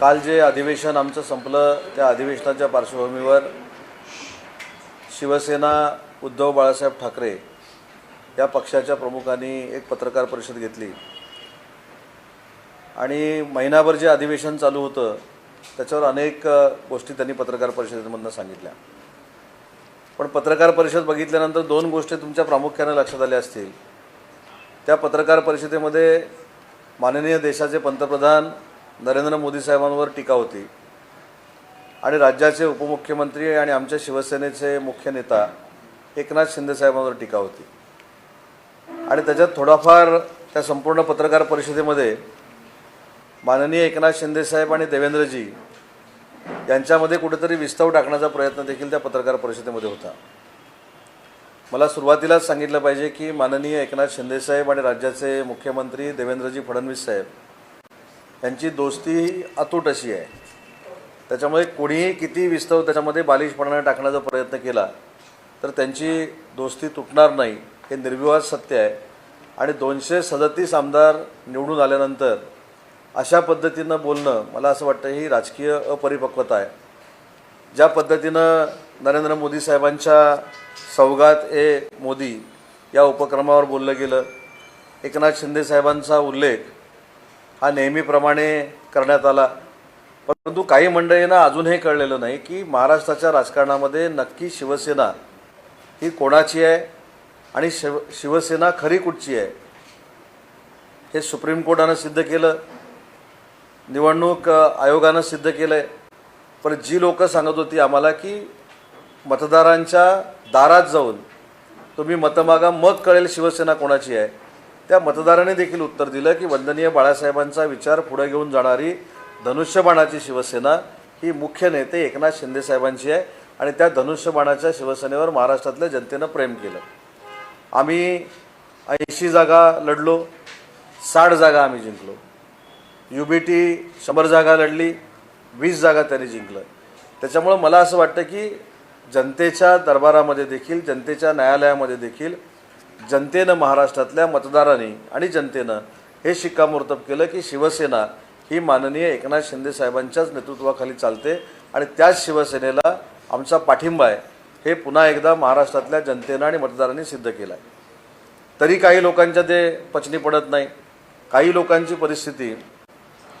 काल जे अधिवेशन आमचं संपलं त्या अधिवेशनाच्या पार्श्वभूमीवर शिवसेना उद्धव बाळासाहेब ठाकरे या पक्षाच्या प्रमुखांनी एक पत्रकार परिषद घेतली. आणि महिनाभर जे अधिवेशन चालू होतं त्याच्यावर अनेक गोष्टी त्यांनी पत्रकार परिषदेमधनं सांगितल्या. पण पत्रकार परिषद बघितल्यानंतर दोन गोष्टी तुमच्या प्रामुख्याने लक्षात आल्या असतील. त्या पत्रकार परिषदेमध्ये माननीय देशाचे पंतप्रधान नरेंद्र मोदी साहेबांवर टीका होती. आणि राज्याचे उपमुख्यमंत्री आणि आमच्या शिवसेनेचे मुख्य नेता एकनाथ शिंदे साहेबांवर टीका होती. आणि त्याच्यात थोडाफार त्या संपूर्ण पत्रकार परिषदेमध्ये माननीय एकनाथ शिंदेसाहेब आणि देवेंद्रजी यांच्यामध्ये कुठेतरी विस्तव टाकण्याचा प्रयत्न देखील त्या पत्रकार परिषदेमध्ये होता. मला सुरुवातीलाच सांगितलं पाहिजे की माननीय एकनाथ शिंदेसाहेब आणि राज्याचे मुख्यमंत्री देवेंद्रजी फडणवीस साहेब त्यांची दोस्ती अतूट अशी आहे. त्याच्यामुळे कोणीही किती विस्तव त्याच्यामध्ये बालिशपणाने टाकण्याचा प्रयत्न केला तर त्यांची दोस्ती तुटणार नाही हे निर्विवाद सत्य आहे. आणि दोनशे सदतीस आमदार निवडून आल्यानंतर अशा पद्धतीनं बोलणं मला असं वाटतं ही राजकीय अपरिपक्वता आहे. ज्या पद्धतीनं नरेंद्र मोदी साहेबांच्या सौगात ए मोदी या उपक्रमावर बोललं गेलं एकनाथ शिंदे साहेबांचा उल्लेख हा नेहमीप्रमाणे करण्यात आला. परंतु काही मंडळींना अजून हे कळलेलं नाही की महाराष्ट्राच्या राजकारणामध्ये नक्की शिवसेना ही कोणाची आहे आणि शिव शिवसेना खरी कुठची आहे? हे सुप्रीम कोर्टानं सिद्ध केलं निवडणूक आयोगानं सिद्ध केलं आहे पण जी लोकं सांगत होती आम्हाला की मतदारांच्या दारात जाऊन तुम्ही मतमागा मग कळेल शिवसेना कोणाची आहे. त्या मतदाराने देखील उत्तर दिलं की वंदनीय बाळासाहेबांचा विचार पुढे घेऊन जाणारी धनुष्यबाणाची शिवसेना ही मुख्य नेते एकनाथ शिंदेसाहेबांची आहे आणि त्या धनुष्यबाणाच्या शिवसेनेवर महाराष्ट्रातल्या जनतेनं प्रेम केलं. आम्ही ऐंशी जागा लढलो साठ जागा आम्ही जिंकलो. यू बी टी शंभर जागा लढली वीस जागा त्यांनी जिंकलं. त्याच्यामुळं मला असं वाटतं की जनतेच्या दरबारामध्ये देखील जनतेच्या न्यायालयामध्ये देखील जनतेनं महाराष्ट्रातल्या मतदारांनी आणि जनतेनं हे शिक्कामोर्तब केलं की शिवसेना ही माननीय एकनाथ शिंदे साहेबांच्याच नेतृत्वाखाली चालते आणि त्याच शिवसेनेला आमचा पाठिंबा आहे. हे पुन्हा एकदा महाराष्ट्रातल्या जनतेनं आणि मतदारांनी सिद्ध केलं आहे तरी काही लोकांच्या ते पचनी पडत नाही. काही लोकांची परिस्थिती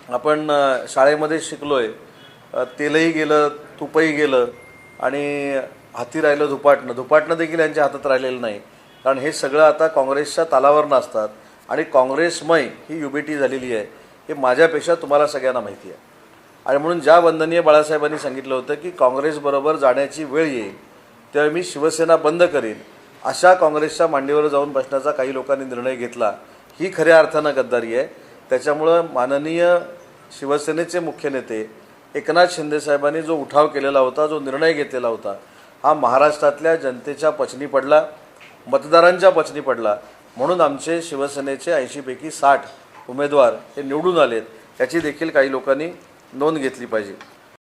आपण शाळेमध्ये शिकलो आहे तेलही गेलं तुपही गेलं आणि हाती राहिलं धुपाटणं. धुपाटणं देखील यांच्या हातात राहिलेलं नाही. कारण हे सगळं आता काँग्रेसच्या तालावर नसतात आणि काँग्रेसमय ही युबीटी झालेली आहे हे माझ्यापेक्षा तुम्हाला सगळ्यांना माहिती आहे. आणि म्हणून ज्या वंदनीय बाळासाहेबांनी सांगितलं होतं की काँग्रेसबरोबर जाण्याची वेळ येईल तेव्हा मी शिवसेना बंद करीन अशा काँग्रेसच्या मांडीवर जाऊन बसण्याचा काही लोकांनी निर्णय घेतला ही खऱ्या अर्थानं गद्दारी आहे. त्याच्यामुळं माननीय शिवसेनेचे मुख्य नेते एकनाथ शिंदेसाहेबांनी जो उठाव केलेला होता जो निर्णय घेतलेला होता हा महाराष्ट्रातल्या जनतेच्या पचनी पडला. मतदारांच्या पचनी पडला. म्हणून आमचे शिवसेनेचे ऐंशीपैकी साठ उमेदवार हे निवडून आलेत. याची देखील काही लोकांनी नोंद घेतली पाहिजे.